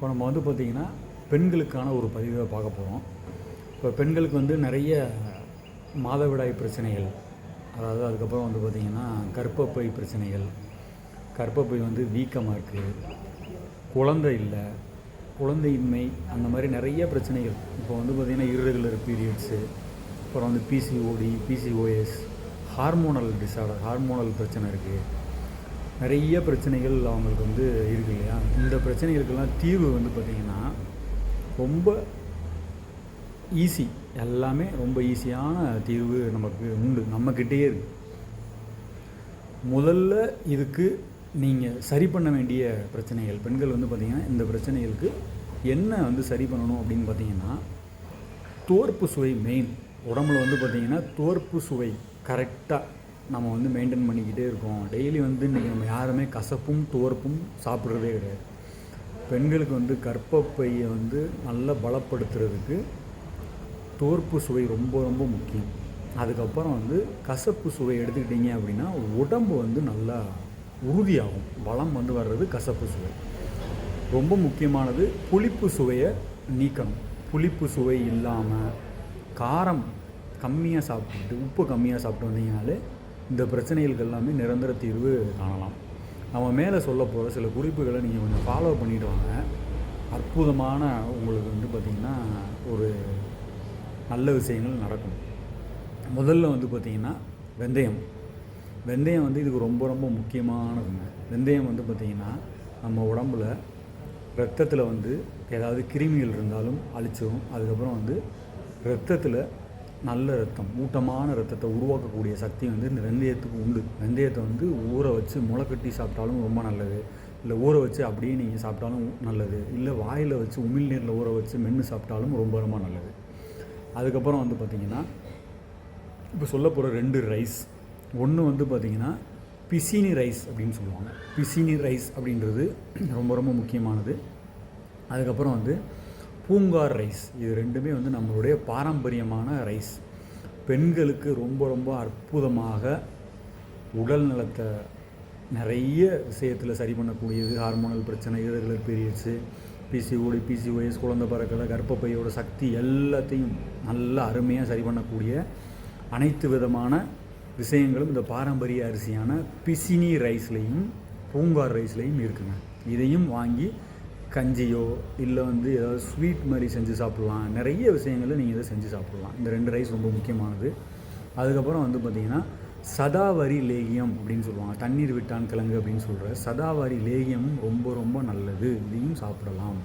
இப்போ நம்ம வந்து பார்த்திங்கன்னா பெண்களுக்கான ஒரு பதிவை பார்க்க போகிறோம் இப்போ பெண்களுக்கு வந்து நிறைய மாதவிடாய் பிரச்சனைகள் அதாவது அதுக்கப்புறம் வந்து பார்த்திங்கன்னா கர்ப்பப்பை பிரச்சனைகள் கர்ப்பப்பை வந்து வீக்கமாக இருக்குது குழந்தை இல்லை குழந்தையின்மை அந்த மாதிரி நிறைய பிரச்சனைகள். இப்போ வந்து பார்த்திங்கன்னா irregular பீரியட்ஸு அப்புறம் வந்து PCOD PCOS hormonal disorder hormonal பிரச்சனை இருக்குது நிறைய பிரச்சனைகள் அவங்களுக்கு வந்து இருக்கு இல்லையா? இந்த பிரச்சனைகளுக்கெல்லாம் தீர்வு வந்து பார்த்திங்கன்னா ரொம்ப ஈஸி எல்லாமே ரொம்ப ஈஸியான தீர்வு நமக்கு உண்டு நம்மக்கிட்டேயே இருக்கு. முதல்ல இதுக்கு நீங்கள் சரி பண்ண வேண்டிய பிரச்சனைகள் பெண்கள் வந்து பார்த்திங்கன்னா இந்த பிரச்சனைகளுக்கு என்ன வந்து சரி பண்ணணும் அப்படின்னு பார்த்தீங்கன்னா தோற்பு சுவை மெயின் உடம்புல வந்து பார்த்திங்கன்னா தோற்பு சுவை கரெக்டாக நம்ம வந்து மெயின்டைன் பண்ணிக்கிட்டே இருக்கோம். டெய்லி வந்து இன்றைக்கி நம்ம யாருமே கசப்பும் துவர்ப்பும் சாப்பிட்றதே கிடையாது. பெண்களுக்கு வந்து கர்ப்பப்பையை வந்து நல்லா பலப்படுத்துறதுக்கு தோற்பு சுவை ரொம்ப ரொம்ப முக்கியம். அதுக்கப்புறம் வந்து கசப்பு சுவை எடுத்துக்கிட்டிங்க அப்படின்னா உடம்பு வந்து நல்லா உறுதியாகும். பலம் வந்து வர்றது கசப்பு சுவை. ரொம்ப முக்கியமானது புளிப்பு சுவையை நீக்கணும். புளிப்பு சுவை இல்லாமல் காரம் கம்மியாக சாப்பிட்டுட்டு உப்பு கம்மியாக சாப்பிட்டு வந்தீங்கனாலே இந்த பிரச்சனைகளுக்கு எல்லாமே நிரந்தர தீர்வு காணலாம். நம்ம மேலே சொல்ல போகிற சில குறிப்புகளை நீங்கள் கொஞ்சம் ஃபாலோ பண்ணிட்டு வாங்க. அற்புதமான உங்களுக்கு வந்து பார்த்திங்கன்னா ஒரு நல்ல விஷயங்கள் நடக்கும். முதல்ல வந்து பார்த்திங்கன்னா வெந்தயம். வெந்தயம் வந்து இதுக்கு ரொம்ப ரொம்ப முக்கியமானதுங்க. வெந்தயம் வந்து பார்த்திங்கன்னா நம்ம உடம்புல ரத்தத்தில் வந்து ஏதாவது கிருமிகள் இருந்தாலும் அழிச்சிடும் அதுக்கப்புறம் வந்து ரத்தத்தில் நல்ல ரத்தம் ஊட்டமான ரத்தத்தை உருவாக்கக்கூடிய சக்தி வந்து இந்த வெந்தயத்துக்கு உண்டு. வெந்தயத்தை வந்து ஊற வச்சு முளைக்கட்டி சாப்பிட்டாலும் ரொம்ப நல்லது. இல்லை ஊற வச்சு அப்படியே நீங்கள் சாப்பிட்டாலும் நல்லது. இல்லை வாயில் வச்சு உமிழ்நீரில் ஊற வச்சு மென்று சாப்பிட்டாலும் ரொம்ப ரொம்ப நல்லது. அதுக்கப்புறம் வந்து பார்த்திங்கன்னா இப்போ சொல்ல போகிற ரெண்டு ரைஸ் ஒன்று வந்து பார்த்திங்கன்னா பிசினி ரைஸ் அப்படின்னு சொல்லுவாங்க. பிசினி ரைஸ் அப்படின்றது ரொம்ப ரொம்ப முக்கியமானது. அதுக்கப்புறம் வந்து பூங்கார் ரைஸ். இது ரெண்டுமே வந்து நம்மளுடைய பாரம்பரியமான ரைஸ். பெண்களுக்கு ரொம்ப ரொம்ப அற்புதமாக உடல் நலத்தை நிறைய விஷயத்தில் சரி பண்ணக்கூடியது. ஹார்மோனல் பிரச்சனை irregular பீரியட்ஸு பிசிஓடி பிசிஓஎஸ் குழந்தை பிறக்கலை கர்ப்பப்பையோட சக்தி எல்லாத்தையும் நல்லா அருமையாக சரி பண்ணக்கூடிய அனைத்து விதமான விஷயங்களும் இந்த பாரம்பரிய அரிசியான பிசினி ரைஸ்லேயும் பூங்கார் ரைஸ்லேயும் இருக்குங்க. இதையும் வாங்கி கஞ்சியோ இல்லை வந்து ஏதாவது ஸ்வீட் மாதிரி செஞ்சு சாப்பிட்லாம். நிறைய விஷயங்களை நீங்கள் இதை செஞ்சு சாப்பிட்லாம். இந்த ரெண்டு ரைஸ் ரொம்ப முக்கியமானது. அதுக்கப்புறம் வந்து பார்த்திங்கன்னா சதாவரி லேகியம் அப்படின்னு சொல்லுவாங்க. தண்ணீர் விட்டான் கிழங்கு அப்படின்னு சொல்கிற சதாவரி லேகியமும் ரொம்ப ரொம்ப நல்லது. இதையும் சாப்பிடலாம்.